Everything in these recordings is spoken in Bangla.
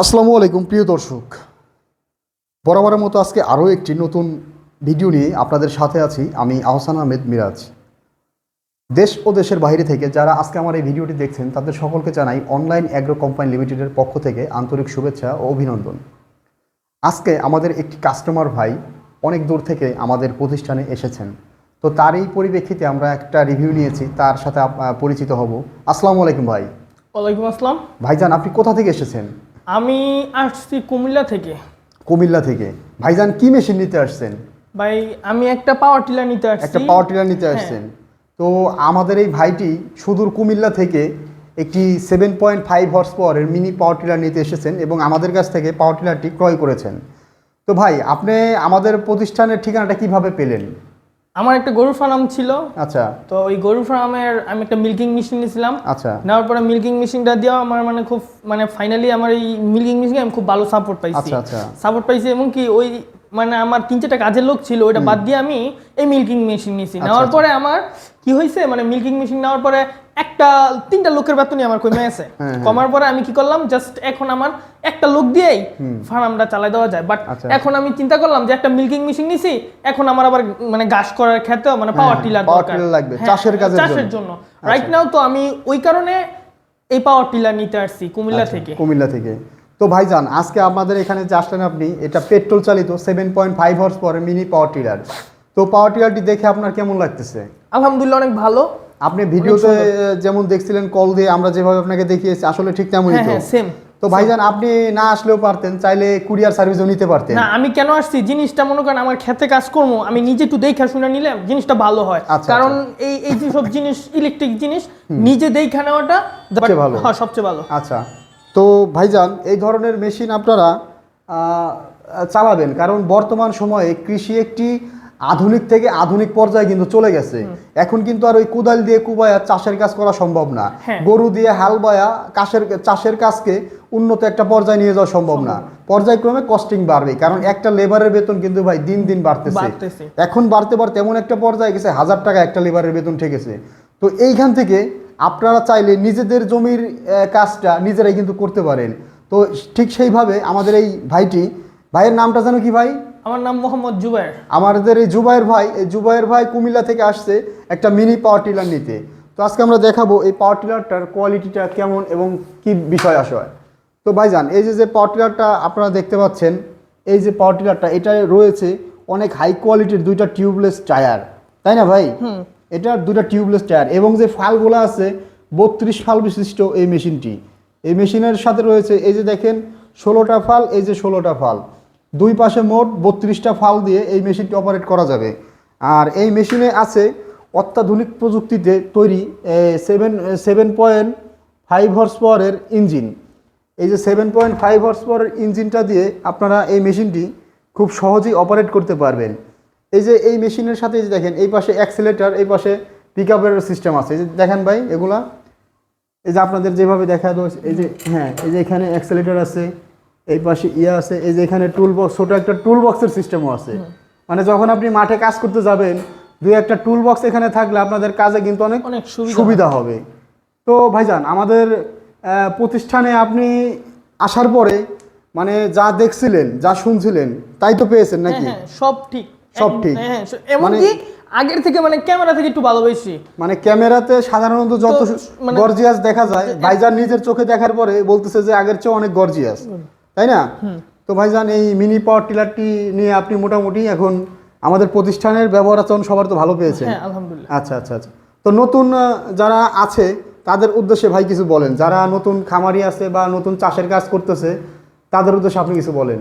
আসসালামু আলাইকুম প্রিয় দর্শক। বরাবরের মতো আজকে আরও একটি নতুন ভিডিও নিয়ে আপনাদের সাথে আছি আমি আহসান আহমেদ মিরাজ। দেশ ও দেশের বাইরে থেকে যারা আজকে আমার এই ভিডিওটি দেখছেন তাদের সকলকে জানাই অনলাইন অ্যাগ্রো কোম্পানি লিমিটেডের পক্ষ থেকে আন্তরিক শুভেচ্ছা ও অভিনন্দন। আজকে আমাদের একটি কাস্টমার ভাই অনেক দূর থেকে আমাদের প্রতিষ্ঠানে এসেছেন। তো তার এই পরিপ্রেক্ষিতে আমরা একটা রিভিউ নিয়েছি তার সাথে পরিচিত হব। আসসালামু আলাইকুম ভাই। ওয়ালাইকুম আসসালাম। ভাইজান আপনি কোথা থেকে এসেছেন? আমি আসছি কুমিল্লা থেকে। কুমিল্লা থেকে। ভাইজান কি মেশিন নিতে আসছেন? ভাই আমি একটা পাওয়ার টিলার নিতে আসছি। একটা পাওয়ার টিলার নিতে হ্যাঁ। আসছেন। তো আমাদের এই ভাইটি সুদূর কুমিল্লা থেকে একটি সেভেন পয়েন্ট ফাইভ হর্স পাওয়ারের মিনি পাওয়ার টিলার নিতে এসেছেন এবং আমাদের কাছ থেকে পাওয়ার টিলারটি ক্রয় করেছেন। তো ভাই আপনি আমাদের প্রতিষ্ঠানের ঠিকানাটা কীভাবে পেলেন? আমার একটা গরু ফার্ম ছিল। আচ্ছা। তো ওই গরু ফার্মের আমি একটা মিল্কিং মেশিন নিয়েছিলাম। আচ্ছা। নেওয়ার পরে মিল্কিং মেশিনটা দিয়েও আমার মানে খুব মানে ফাইনালি আমার এই মিল্কিং মেশিনে আমি খুব ভালো সাপোর্ট পাইছি। আচ্ছা, আচ্ছা। সাপোর্ট পাইছি এবং কি ওই মানে আমার তিন চারটা কাজের লোক ছিল ওইটা বাদ দিয়ে আমি এই মিল্কিং মেশিন নিয়েছি আচ্ছা, নেওয়ার পরে আমার কি হয়েছে মানে মিল্কিং মেশিন নেওয়ার পরে একটা তিনটা লোকের বেতনই আমার কমে আছে হ্যাঁ, কমার পরে আমি কি করলাম জাস্ট এখন আমার একটা লোক দিয়েই ফার্মটা চালাই দেওয়া যায়। বাট আচ্ছা। এখন আমি চিন্তা করলাম যে একটা মিল্কিং মেশিন নিছি এখন আমার আবার মানে ঘাস করার ক্ষেত্রে মানে পাওয়ার টিলার দরকার। লাগবে, হ্যাঁ, চাষের কাজের চাষের জন্য। রাইট নাও তো আমি ওই কারণে এই পাওয়ার টিলার নিতে আসছি কুমিল্লা আচ্ছা, থেকে। কুমিল্লা থেকে। তো ভাইজান আজকে আমাদের এখানে যে আসলেন আপনি এটা পেট্রোল চালিত সেভেন পয়েন্ট ফাইভ হর্স পরে মিনি পাওয়ার টিলার। তো পাওয়ার টিলারটি দেখে আপনার কেমন লাগতেছে? আলহামদুলিল্লাহ অনেক ভালো। আপনি ভিডিওতে যেমন দেখছিলেন কল দিয়ে আমরা যেভাবে আপনাকে দেখিয়েছি আসলে ঠিক তেমনই হ্যাঁ তো। হ্যাঁ সেম তো ভাইজান আপনি না আসলেও পারতেন চাইলে কুরিয়ার সার্ভিসও নিতে পারতেন। না আমি কেন আসছি? জিনিসটা মনে করেন আমার খেতে কাজ করব আমি নিজে একটু দেখা শুনে নিলে জিনিসটা ভালো হয়। আচ্ছা, কারণ এই এই যে সব জিনিস ইলেকট্রিক জিনিস নিজে দেখা নেওয়াটা সবচেয়ে ভালো। হ্যাঁ সবচেয়ে ভালো। আচ্ছা। তো ভাইজান এই ধরনের মেশিন আপনারা চালাবেন। কারণ বর্তমান সময়ে কৃষি একটি আধুনিক থেকে আধুনিক পর্যায়ে কিন্তু চলে গেছে। এখন কিন্তু আর ওই কোদাল দিয়ে কুবায়া চাষের কাজ করা সম্ভব না। হ্যাঁ। গরু দিয়ে হাল বায়া কাশের চাষের কাজকে উন্নত একটা পর্যায়ে নিয়ে যাওয়া সম্ভব না। পর্যায়ক্রমে কস্টিং বাড়বে। কারণ একটা লেবারের বেতন কিন্তু ভাই দিন দিন বাড়তেছে। বাড়তেছে। এখন বাড়তে বাড়তে এমন একটা পর্যায়ে গেছে হাজার টাকা একটা লেবারের বেতন ঠেকেছে। তো এইখান থেকে আপনারা চাইলে নিজেদের জমির কাজটা নিজেরাই কিন্তু করতে পারেন। তো ঠিক সেইভাবে আমাদের এই ভাইটি ভাইয়ের নামটা জানো কি ভাই? আমার নাম মোহাম্মদ জুবাইর আমাদের এই জুবাইর ভাই এই জুবাইর ভাই কুমিল্লা থেকে আসছে একটা মিনি পাওয়ার টিলার নিতে। তো আজকে আমরা দেখাবো এই পাওয়ার টিলারটার কোয়ালিটিটা কেমন এবং কি বিষয় আসয় তো ভাইজান এই যে যে পাওয়ার টিলারটা আপনারা দেখতে পাচ্ছেন এই যে পাওয়ার টিলারটা এটা রয়েছে অনেক হাই কোয়ালিটির দুইটা টিউবলেস টায়ার তাই না ভাই? এটার দুইটা টিউবলেস টায়ার এবং যে ফালগুলো আছে, বত্রিশ ফাল বিশিষ্ট এই মেশিনটি। এই মেশিনের সাথে রয়েছে এই যে দেখেন, ষোলোটা ফাল, এই যে ষোলোটা ফাল। দুই পাশে মোট বত্রিশটা ফাল দিয়ে এই মেশিনটি অপারেট করা যাবে। আর এই মেশিনে আছে অত্যাধুনিক প্রযুক্তিতে তৈরি seven seven point five horse পাওয়ারের ইঞ্জিন এই যে সেভেন পয়েন্ট ফাইভ হর্স পাওয়ারের ইঞ্জিনটা দিয়ে আপনারা এই মেশিনটি খুব সহজেই অপারেট করতে পারবেন। এই যে এই মেশিনের সাথে যে দেখেন এই পাশে অ্যাক্সিলেটার এই পাশে পিক আপের সিস্টেম আছে। এই যে দেখেন ভাই এগুলা। এই যে আপনাদের যেভাবে দেখা দিয়েছে এই যে হ্যাঁ এই যে এখানে অ্যাক্সেলেটার আছে এই পাশে ইয়ে আছে এই যে এখানে টুল বক্স ছোটো একটা টুল বক্সের সিস্টেমও আছে। মানে যখন আপনি মাঠে কাজ করতে যাবেন দুই একটা টুল বক্স এখানে থাকলে আপনাদের কাজে কিন্তু অনেক অনেক সুবিধা হবে। তো ভাইজান আমাদের প্রতিষ্ঠানে আপনি আসার পরে মানে যা দেখছিলেন যা শুনছিলেন তাই তো পেয়েছেন হ্যাঁ নাকি? হ্যাঁ সব ঠিক। সব ঠিক। হ্যাঁ এমনকি আগের থেকে মানে ক্যামেরা থেকে একটু ভালো বেশি। মানে ক্যামেরাতে সাধারণত যত মানে- গর্জিয়াস দেখা যায় ভাইজান নিজের চোখে দেখার পরে বলতেছে যে আগের চেয়ে অনেক গর্জিয়াস। তাই না? তো ভাইজান এই মিনি পাওয়ার টিলারটি নিয়ে আপনি মোটামুটি এখন আমাদের প্রতিষ্ঠানের ব্যবহার আচরণ সবার তো ভালো পেয়েছেন। হ্যাঁ আলহামদুলিল্লাহ। আচ্ছা আচ্ছা আচ্ছা। তো নতুন যারা আছে তাদের উদ্দেশ্যে ভাই কিছু বলেন। যারা নতুন খামারি আছে বা নতুন চাষের কাজ করতেছে তাদের উদ্দেশ্যে আপনি কিছু বলেন।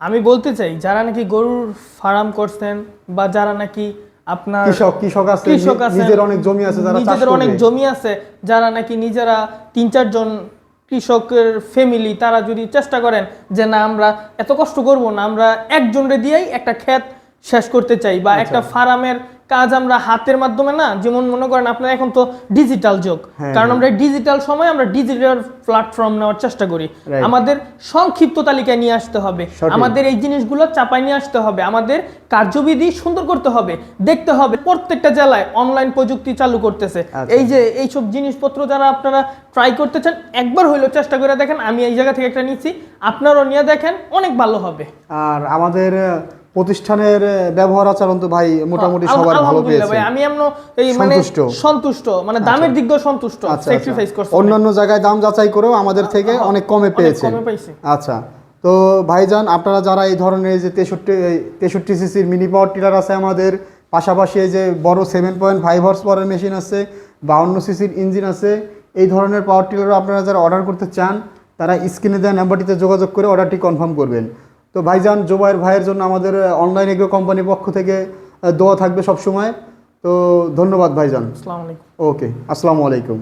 আমি বলতে চাই যারা নাকি গরুর ফার্ম করছেন বা যারা নাকি আপনার কৃষক কৃষক আছে কৃষক আছে নিজের অনেক জমি আছে যারা নিজেদের অনেক জমি আছে যারা নাকি নিজেরা তিন চারজন কৃষকের ফ্যামিলি তারা যদি চেষ্টা করেন যে না আমরা এত কষ্ট করব না আমরা একজনরে দিয়েই একটা ক্ষেত শেষ করতে চাই বা আচ্ছা। একটা ফার্মের কাজ আমরা হাতের মাধ্যমে না যেমন মনে করেন আপনার এখন তো ডিজিটাল যুগ। হ্যাঁ, কারণ আমরা ডিজিটাল সময় আমরা ডিজিটাল প্ল্যাটফর্ম নেওয়ার চেষ্টা করি। আমাদের সংক্ষিপ্ত তালিকায় নিয়ে আসতে হবে। আমাদের এই জিনিসগুলো চাপাই নিয়ে আসতে হবে। আমাদের কার্যবিধি সুন্দর করতে হবে দেখতে হবে। প্রত্যেকটা জেলায় অনলাইন প্রযুক্তি চালু করতেছে। আচ্ছা। এই যে এইসব জিনিসপত্র যারা আপনারা ট্রাই করতে চান একবার হইলেও চেষ্টা করে দেখেন। আমি এই জায়গা থেকে একটা নিচ্ছি। আপনারাও নিয়ে দেখেন অনেক ভালো হবে। আর আমাদের প্রতিষ্ঠানের ব্যবহার আচরণ তো ভাই মোটামুটি সবার ভালো পেয়েছে। আমি এমন এই মানে সন্তুষ্ট। সন্তুষ্ট মানে দামের দিক দিয়ে সন্তুষ্ট আচ্ছা স্যাক্রিফাইস আচ্ছা। করছে অন্যান্য জায়গায় দাম যাচাই করেও আমাদের থেকে অনেক কমে পেয়েছে। আচ্ছা তো ভাইজান আপনারা যারা এই ধরনের যে তেষট্টি তেষট্টি সিসির মিনি পাওয়ার টিলার আছে আমাদের পাশাপাশি এই যে বড় seven point five horse power machine আছে বাউন্ন সিসির ইঞ্জিন আছে এই ধরনের পাওয়ার টিলারও আপনারা যারা অর্ডার করতে চান তারা স্ক্রিনে দেওয়া নাম্বারটিতে যোগাযোগ করে অর্ডারটি কনফার্ম করবেন। তো ভাইজান জুবাইর ভাইয়ের জন্য আমাদের অনলাইন এগ্রো কোম্পানির পক্ষ থেকে দোয়া থাকবে সবসময়। তো ধন্যবাদ ভাইজান। আসসালামু আলাইকুম। ওকে আসসালামু আলাইকুম।